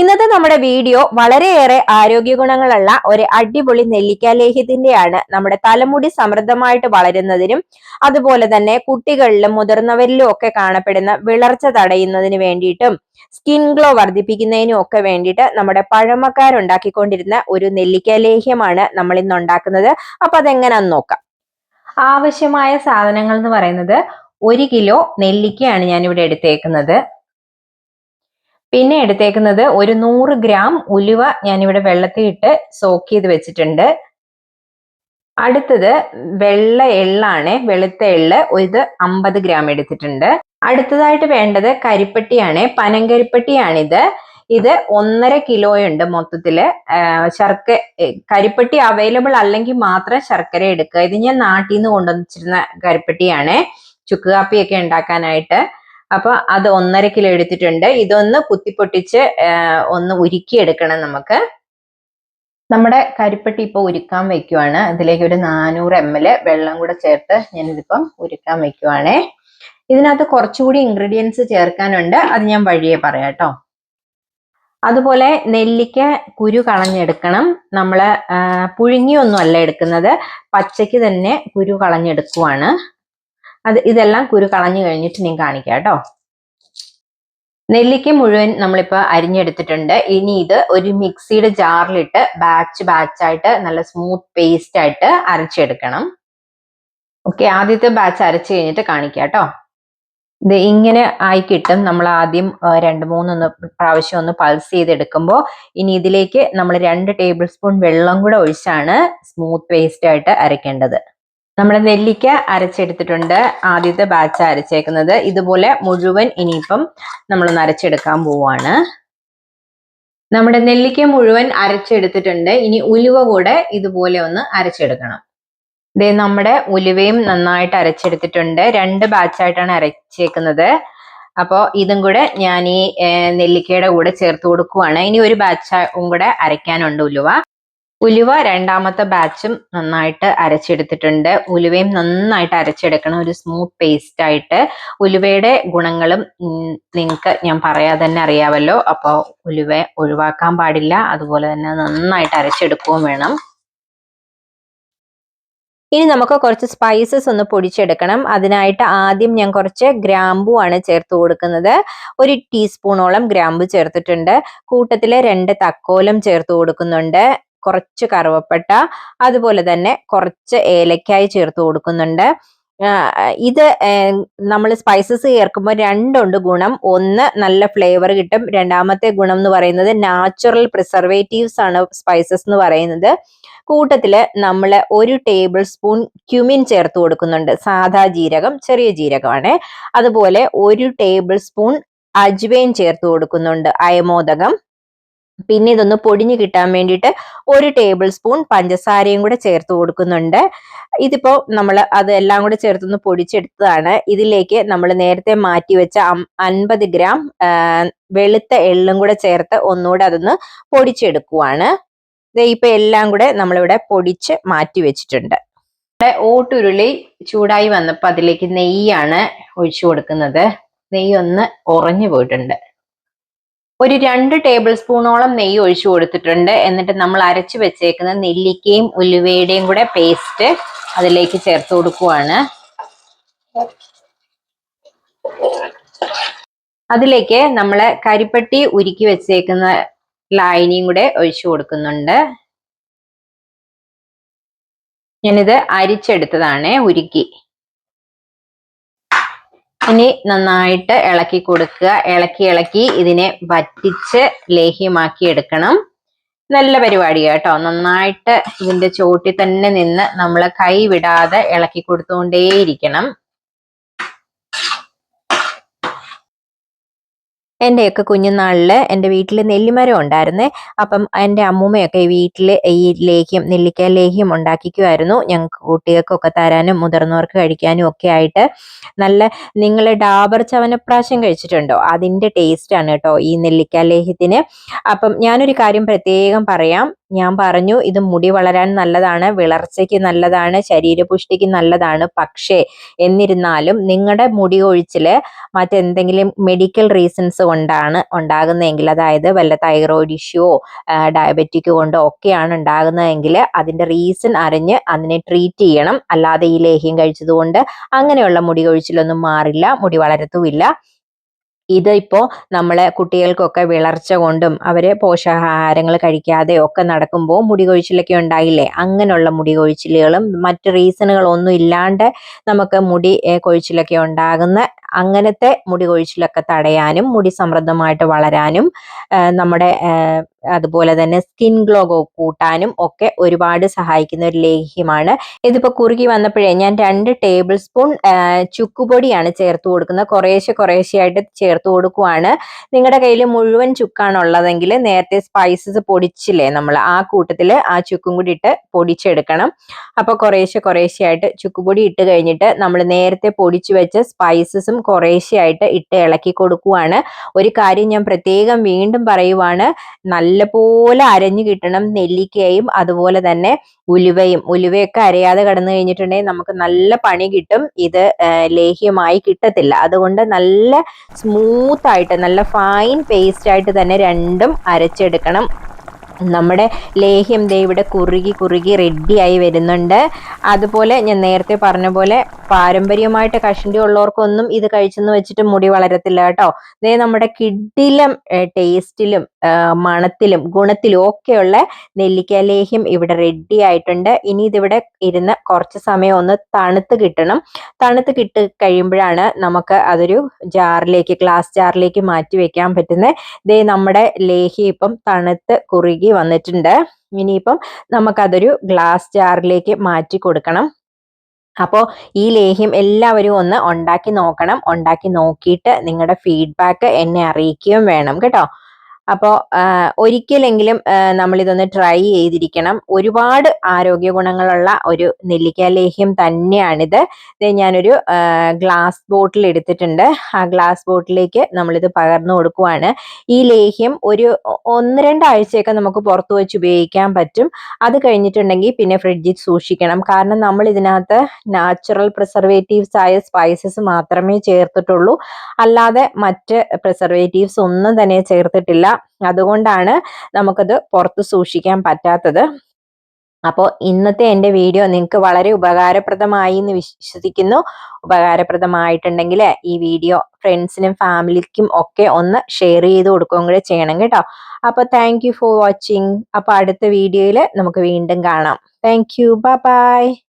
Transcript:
ഇന്നത്തെ നമ്മുടെ വീഡിയോ വളരെയേറെ ആരോഗ്യ ഗുണങ്ങളുള്ള ഒരു അടിപൊളി നെല്ലിക്ക ലേഹ്യത്തിന്റെയാണ് നമ്മുടെ തലമുടി സമൃദ്ധമായിട്ട് വളരുന്നതിനും അതുപോലെ തന്നെ കുട്ടികളിലും മുതിർന്നവരിലും ഒക്കെ കാണപ്പെടുന്ന വിളർച്ച തടയുന്നതിന് വേണ്ടിയിട്ടും സ്കിൻ ഗ്ലോ വർദ്ധിപ്പിക്കുന്നതിനും ഒക്കെ വേണ്ടിയിട്ട് നമ്മുടെ പഴമക്കാരുണ്ടാക്കിക്കൊണ്ടിരുന്ന ഒരു നെല്ലിക്ക ലേഹ്യമാണ് നമ്മൾ ഇന്ന് ഉണ്ടാക്കുന്നത്. അപ്പൊ അതെങ്ങനെയാന്ന് നോക്കാം. ആവശ്യമായ സാധനങ്ങൾ എന്ന് പറയുന്നത് ഒരു കിലോ നെല്ലിക്കയാണ് ഞാൻ ഇവിടെ എടുത്തേക്കുന്നത്. പിന്നെ എടുത്തേക്കുന്നത് ഒരു നൂറ് ഗ്രാം ഉലുവ ഞാനിവിടെ വെള്ളത്തിൽ ഇട്ട് സോക്ക് ചെയ്ത് വെച്ചിട്ടുണ്ട്. അടുത്തത് വെള്ള എള്ളാണ് വെളുത്ത എള്ള് ഇത് അമ്പത് ഗ്രാം എടുത്തിട്ടുണ്ട്. അടുത്തതായിട്ട് വേണ്ടത് കരിപ്പട്ടിയാണ് പനങ്കരിപ്പട്ടിയാണിത് ഇത് ഒന്നര കിലോ ഉണ്ട് മൊത്തത്തിൽ ശർക്ക കരിപ്പട്ടി അവൈലബിൾ അല്ലെങ്കിൽ മാത്രം ശർക്കര എടുക്കുക. ഇത് ഞാൻ നാട്ടിൽ നിന്ന് കൊണ്ടുവന്നിച്ചിരുന്ന കരിപ്പട്ടിയാണ്. ചുക്ക് കാപ്പിയൊക്കെ ഉണ്ടാക്കാനായിട്ട്. അപ്പൊ അത് ഒന്നര കിലോ എടുത്തിട്ടുണ്ട്. ഇതൊന്ന് കുത്തിപ്പൊട്ടിച്ച് ഒന്ന് ഉരുക്കിയെടുക്കണം നമുക്ക്. നമ്മുടെ കരിപ്പെട്ടി ഇപ്പോൾ ഉരുക്കാൻ വെക്കുവാണ്. ഇതിലേക്ക് ഒരു നാനൂറ് എം എൽ വെള്ളം കൂടെ ചേർത്ത് ഞാനിതിപ്പം ഉരുക്കാൻ വെക്കുവാണേ. ഇതിനകത്ത് കുറച്ചുകൂടി ഇൻഗ്രീഡിയൻസ് ചേർക്കാനുണ്ട്. അത് ഞാൻ വഴിയെ പറയാട്ടോ അതുപോലെ നെല്ലിക്ക കുരു കളഞ്ഞെടുക്കണം. നമ്മൾ പുഴുങ്ങിയൊന്നും അല്ല എടുക്കുന്നത്. പച്ചയ്ക്ക് തന്നെ കുരു കളഞ്ഞെടുക്കുവാണ്. അത് ഇതെല്ലാം കുരു കളഞ്ഞു കഴിഞ്ഞിട്ട് ഞാൻ കാണിക്കാം കേട്ടോ. നെല്ലിക്ക മുഴുവൻ നമ്മളിപ്പോൾ അരിഞ്ഞെടുത്തിട്ടുണ്ട്. ഇനി ഇത് ഒരു മിക്സിയുടെ ജാറിലിട്ട് ബാച്ച് ബാച്ചായിട്ട് നല്ല സ്മൂത്ത് പേസ്റ്റ് ആയിട്ട് അരച്ചെടുക്കണം. ഓക്കെ ആദ്യത്തെ ബാച്ച് അരച്ച് കഴിഞ്ഞിട്ട് കാണിക്കാം കേട്ടോ. ഇത് ഇങ്ങനെ ആയി കിട്ടും. നമ്മൾ ആദ്യം രണ്ട് മൂന്നൊന്ന് പ്രാവശ്യം ഒന്ന് പൾസ് ചെയ്തെടുക്കുമ്പോൾ ഇനി ഇതിലേക്ക് നമ്മൾ രണ്ട് ടേബിൾ സ്പൂൺ വെള്ളം കൂടെ ഒഴിച്ചാണ് സ്മൂത്ത് പേസ്റ്റ് ആയിട്ട് അരയ്ക്കേണ്ടത്. നമ്മൾ നെല്ലിക്ക അരച്ചെടുത്തിട്ടുണ്ട്. ആദ്യത്തെ ബാച്ച് അരച്ചേക്കുന്നത്. ഇതുപോലെ മുഴുവൻ ഇനിയിപ്പം നമ്മളൊന്ന് അരച്ചെടുക്കാൻ പോവാണ്. നമ്മുടെ നെല്ലിക്ക മുഴുവൻ അരച്ചെടുത്തിട്ടുണ്ട്. ഇനി ഉലുവ കൂടെ ഇതുപോലെ ഒന്ന് അരച്ചെടുക്കണം. ദേ നമ്മുടെ ഉലുവയും നന്നായിട്ട് അരച്ചെടുത്തിട്ടുണ്ട്. രണ്ട് ബാച്ചായിട്ടാണ് അരച്ചേക്കുന്നത്. അപ്പോൾ ഇതും കൂടെ ഞാൻ ഈ നെല്ലിക്കയുടെ കൂടെ ചേർത്ത് കൊടുക്കുവാണ്. ഇനി ഒരു ബാച്ചും കൂടെ അരയ്ക്കാനുണ്ട് ഉലുവ. ഉലുവ രണ്ടാമത്തെ ബാച്ചും നന്നായിട്ട് അരച്ചെടുത്തിട്ടുണ്ട്. ഉലുവയും നന്നായിട്ട് അരച്ചെടുക്കണം. ഒരു സ്മൂത്ത് പേസ്റ്റ് ആയിട്ട് ഉലുവയുടെ ഗുണങ്ങളും നിങ്ങൾക്ക് ഞാൻ പറയാതെ തന്നെ അറിയാമല്ലോ അപ്പോൾ ഉലുവ ഒഴിവാക്കാൻ പാടില്ല. അതുപോലെ തന്നെ നന്നായിട്ട് അരച്ചെടുക്കുകയും വേണം. ഇനി നമുക്ക് കുറച്ച് സ്പൈസസ് ഒന്ന് പൊടിച്ചെടുക്കണം. അതിനായിട്ട് ആദ്യം ഞാൻ കുറച്ച് ഗ്രാമ്പു ആണ് ചേർത്ത് കൊടുക്കുന്നത്. ഒരു ടീസ്പൂണോളം ഗ്രാമ്പു ചേർത്തിട്ടുണ്ട്. കൂട്ടത്തിൽ രണ്ട് തക്കോലം ചേർത്ത് കൊടുക്കുന്നുണ്ട്. കുറച്ച് കറുവപ്പട്ട അതുപോലെ തന്നെ കുറച്ച് ഏലക്കായി ചേർത്ത് കൊടുക്കുന്നുണ്ട്. ഇത് നമ്മൾ സ്പൈസസ് ചേർക്കുമ്പോൾ രണ്ടുണ്ട് ഗുണം. ഒന്ന് നല്ല ഫ്ലേവർ കിട്ടും. രണ്ടാമത്തെ ഗുണം എന്ന് പറയുന്നത് നാച്ചുറൽ പ്രിസർവേറ്റീവ്സ് ആണ് സ്പൈസസ് എന്ന് പറയുന്നത്. കൂട്ടത്തിൽ നമ്മൾ ഒരു ടേബിൾ സ്പൂൺ ക്യുമിൻ ചേർത്ത് കൊടുക്കുന്നുണ്ട്. സാധാ ജീരകം ചെറിയ ജീരകമാണ്. അതുപോലെ ഒരു ടേബിൾ സ്പൂൺ അജ്വൈൻ ചേർത്ത് കൊടുക്കുന്നുണ്ട്. അയമോദകം പിന്നെ ഇതൊന്ന് പൊടിഞ്ഞു കിട്ടാൻ വേണ്ടിയിട്ട് ഒരു ടേബിൾ സ്പൂൺ പഞ്ചസാരയും കൂടെ ചേർത്ത് കൊടുക്കുന്നുണ്ട്. ഇതിപ്പോ നമ്മൾ അതെല്ലാം കൂടെ ചേർത്തൊന്ന് പൊടിച്ചെടുത്തതാണ്. ഇതിലേക്ക് നമ്മൾ നേരത്തെ മാറ്റി വെച്ച അൻപത് ഗ്രാം വെളുത്ത എള്ളും കൂടെ ചേർത്ത് ഒന്നുകൂടെ അതൊന്ന് പൊടിച്ചെടുക്കുവാണ്. ഇപ്പൊ എല്ലാം കൂടെ നമ്മളിവിടെ പൊടിച്ച് മാറ്റി വെച്ചിട്ടുണ്ട്. ഓട്ടുരുളി ചൂടായി വന്നപ്പോൾ അതിലേക്ക് നെയ്യാണ് ഒഴിച്ചു കൊടുക്കുന്നത്. നെയ്യ് ഒന്ന് ഉറഞ്ഞു പോയിട്ടുണ്ട്. ഒരു രണ്ട് ടേബിൾ സ്പൂണോളം നെയ്യ് ഒഴിച്ചു കൊടുത്തിട്ടുണ്ട്. എന്നിട്ട് നമ്മൾ അരച്ചു വെച്ചേക്കുന്ന നെല്ലിക്കയും ഉലുവയുടെയും കൂടെ പേസ്റ്റ് അതിലേക്ക് ചേർത്ത് കൊടുക്കുവാണ്. അതിലേക്ക് നമ്മൾ കരിപ്പട്ടി ഉരുക്കി വെച്ചേക്കുന്ന ലായനിയും കൂടെ ഒഴിച്ചു കൊടുക്കുന്നുണ്ട്. ഞാനിത് അരിച്ചെടുത്തതാണ് ഉരുക്കി. ഇനി നന്നായിട്ട് ഇളക്കി കൊടുക്കുക. ഇളക്കി ഇളക്കി ഇതിനെ വറ്റിച്ച് ലേഹ്യമാക്കി എടുക്കണം. നല്ല പരിപാടി കേട്ടോ. നന്നായിട്ട് ഇതിന്റെ ചോട്ടിൽ തന്നെ നിന്ന് നമ്മൾ കൈ വിടാതെ ഇളക്കി കൊടുത്തുകൊണ്ടേയിരിക്കണം. എന്റെയൊക്കെ കുഞ്ഞുനാളിൽ എന്റെ വീട്ടിൽ നെല്ലിമരം ഉണ്ടായിരുന്നേ. അപ്പം എന്റെ അമ്മൂമ്മയൊക്കെ വീട്ടിൽ ഈ ലേഹ്യം നെല്ലിക്ക ലേഹ്യം ഉണ്ടാക്കിക്കുമായിരുന്നു ഞങ്ങൾക്ക് കുട്ടികൾക്കൊക്കെ തരാനും മുതിർന്നവർക്ക് കഴിക്കാനും ഒക്കെ ആയിട്ട്. നല്ല നിങ്ങൾ ഡാബർ ചവനപ്രാശം കഴിച്ചിട്ടുണ്ടോ? അതിന്റെ ടേസ്റ്റാണ് കേട്ടോ ഈ നെല്ലിക്ക ലേഹ്യത്തിന്. അപ്പം ഞാനൊരു കാര്യം പ്രത്യേകം പറയാം. ഞാൻ പറഞ്ഞു ഇത് മുടി വളരാൻ നല്ലതാണ് വിളർച്ചയ്ക്ക് നല്ലതാണ് ശരീരപുഷ്ടിക്ക് നല്ലതാണ്. പക്ഷേ എന്നിരുന്നാലും നിങ്ങളുടെ മുടി ഒഴിച്ചിൽ മറ്റെന്തെങ്കിലും മെഡിക്കൽ റീസൺസ് കൊണ്ടാണ് ഉണ്ടാകുന്നതെങ്കിൽ അതായത് വല്ല തൈറോയിഡ് ഇഷ്യൂവോ ഡയബറ്റിക് കൊണ്ടോ ഒക്കെയാണ് ഉണ്ടാകുന്നതെങ്കിൽ അതിന്റെ റീസൺ അറിഞ്ഞ് അതിനെ ട്രീറ്റ് ചെയ്യണം. അല്ലാതെ ഈ ലേഹ്യം കഴിച്ചതുകൊണ്ട് അങ്ങനെയുള്ള മുടി കൊഴിച്ചിലൊന്നും മാറില്ല മുടി വളരത്തുമില്ല. ഇത് ഇപ്പോൾ നമ്മളെ കുട്ടികൾക്കൊക്കെ വിളർച്ച കൊണ്ടും അവർ പോഷകാഹാരങ്ങൾ കഴിക്കാതെ ഒക്കെ നടക്കുമ്പോൾ മുടി കൊഴിച്ചിലൊക്കെ ഉണ്ടായില്ലേ? അങ്ങനെയുള്ള മുടി കൊഴിച്ചിലുകളും മറ്റ് റീസണുകളൊന്നും ഇല്ലാണ്ട് നമുക്ക് മുടി കൊഴിച്ചിലൊക്കെ ഉണ്ടാകുന്ന അങ്ങനത്തെ മുടി കൊഴിച്ചിലൊക്കെ തടയാനും മുടി സമൃദ്ധമായിട്ട് വളരാനും നമ്മുടെ അതുപോലെ തന്നെ സ്കിൻ ഗ്ലോ കൂട്ടാനും ഒക്കെ ഒരുപാട് സഹായിക്കുന്ന ഒരു ലേഹ്യമാണ്. ഇതിപ്പോൾ കുറുകി വന്നപ്പോഴേ ഞാൻ രണ്ട് ടേബിൾ സ്പൂൺ ചുക്കുപൊടിയാണ് ചേർത്ത് കൊടുക്കുന്നത്. കുറേശ്ശെ കുറേശ്ശെയായിട്ട് ചേർത്ത് കൊടുക്കുവാണ്. നിങ്ങളുടെ കയ്യിൽ മുഴുവൻ ചുക്കാണുള്ളതെങ്കിൽ നേരത്തെ സ്പൈസസ് പൊടിച്ചില്ലേ നമ്മൾ ആ കൂട്ടത്തിൽ ആ ചുക്കും കൂടി ഇട്ട് പൊടിച്ചെടുക്കണം. അപ്പോൾ കുറേശ്ശെ കുറേശ്ശെയായിട്ട് ചുക്കുപൊടി ഇട്ട് കഴിഞ്ഞിട്ട് നമ്മൾ നേരത്തെ പൊടിച്ചു വെച്ച സ്പൈസസും കുറേശ്ശെയായിട്ട് ഇട്ട് ഇളക്കി കൊടുക്കുവാണ്. ഒരു കാര്യം ഞാൻ പ്രത്യേകം വീണ്ടും പറയുവാണ്. നല്ലപോലെ അരഞ്ഞു കിട്ടണം നെല്ലിക്കയും അതുപോലെ തന്നെ ഉലുവയും. ഉലുവയൊക്കെ അരയാതെ കടന്നു കഴിഞ്ഞിട്ടുണ്ടെങ്കിൽ നമുക്ക് നല്ല പണി കിട്ടും. ഇത് ലേഹ്യമായി കിട്ടത്തില്ല. അതുകൊണ്ട് നല്ല സ്മൂത്ത് ആയിട്ട് നല്ല ഫൈൻ പേസ്റ്റ് ആയിട്ട് തന്നെ രണ്ടും അരച്ചെടുക്കണം. നമ്മുടെ ലേഹ്യം ദേ ഇവിടെ കുറുകി കുറുകി റെഡിയായി വരുന്നുണ്ട്. അതുപോലെ ഞാൻ നേരത്തെ പറഞ്ഞ പോലെ പാരമ്പര്യമായിട്ട് കഷണ്ടി ഉള്ളവർക്കൊന്നും ഇത് കഴിച്ചെന്ന് വെച്ചിട്ട് മുടി വളരത്തില്ല കേട്ടോ. ദേ നമ്മുടെ കിഡിലും ടേസ്റ്റിലും മണത്തിലും ഗുണത്തിലും ഒക്കെയുള്ള നെല്ലിക്ക ലേഹ്യം ഇവിടെ റെഡി ആയിട്ടുണ്ട്. ഇനി ഇതിവിടെ ഇരുന്ന് കുറച്ച് സമയം ഒന്ന് തണുത്ത് കിട്ടണം. തണുത്ത് കിട്ടി കഴിയുമ്പോഴാണ് നമുക്ക് അതൊരു ജാറിലേക്ക് ഗ്ലാസ് ജാറിലേക്ക് മാറ്റി വെക്കാൻ പറ്റുന്നത്. ദേ നമ്മുടെ ലേഹ്യം ഇപ്പം തണുത്ത് കുറുകി വന്നിട്ടുണ്ട്. ഇനിയിപ്പം നമുക്കതൊരു ഗ്ലാസ് ജാറിലേക്ക് മാറ്റി കൊടുക്കണം. അപ്പോൾ ഈ ലേഹ്യം എല്ലാവരും ഒന്ന് ഉണ്ടാക്കി നോക്കണം. ഉണ്ടാക്കി നോക്കിയിട്ട് നിങ്ങളുടെ ഫീഡ്ബാക്ക് എന്നെ അറിയിക്കുകയും വേണം കേട്ടോ. അപ്പോൾ ഒരിക്കലെങ്കിലും നമ്മൾ ഇതൊന്ന് ട്രൈ ചെയ്തിരിക്കണം. ഒരുപാട് ആരോഗ്യ ഗുണങ്ങളുള്ള ഒരു നെല്ലിക്ക ലേഹ്യം തന്നെയാണിത്. ഇത് ഞാനൊരു ഗ്ലാസ് ബോട്ടിൽ എടുത്തിട്ടുണ്ട്. ആ ഗ്ലാസ് ബോട്ടിലേക്ക് നമ്മളിത് പകർന്നു കൊടുക്കുവാണ്. ഈ ലേഹ്യം ഒരു ഒന്ന് രണ്ടാഴ്ചയൊക്കെ നമുക്ക് പുറത്തു വെച്ച് ഉപയോഗിക്കാൻ പറ്റും. അത് കഴിഞ്ഞിട്ടുണ്ടെങ്കിൽ പിന്നെ ഫ്രിഡ്ജിൽ സൂക്ഷിക്കണം. കാരണം നമ്മൾ ഇതിനകത്ത് നാച്ചുറൽ പ്രിസർവേറ്റീവ്സ് ആയ സ്പൈസസ് മാത്രമേ ചേർത്തിട്ടുള്ളൂ. അല്ലാതെ മറ്റ് പ്രിസർവേറ്റീവ്സ് ഒന്നും തന്നെ ചേർത്തിട്ടില്ല. അതുകൊണ്ടാണ് നമുക്കത് പുറത്ത് സൂക്ഷിക്കാൻ പറ്റാത്തത്. അപ്പോൾ ഇന്നത്തെ എന്റെ വീഡിയോ നിങ്ങൾക്ക് വളരെ ഉപകാരപ്രദമായി എന്ന് വിശ്വസിക്കുന്നു. ഉപകാരപ്രദമായിട്ടുണ്ടെങ്കിൽ ഈ വീഡിയോ ഫ്രണ്ട്സിനും ഫാമിലിക്കും ഒക്കെ ഒന്ന് ഷെയർ ചെയ്ത് കൊടുക്കുകയും കൂടെ ചെയ്യണം കേട്ടോ. അപ്പോൾ താങ്ക് ഫോർ വാച്ചിങ്. അപ്പോൾ അടുത്ത വീഡിയോയിൽ നമുക്ക് വീണ്ടും കാണാം. Thank you. ബൈ.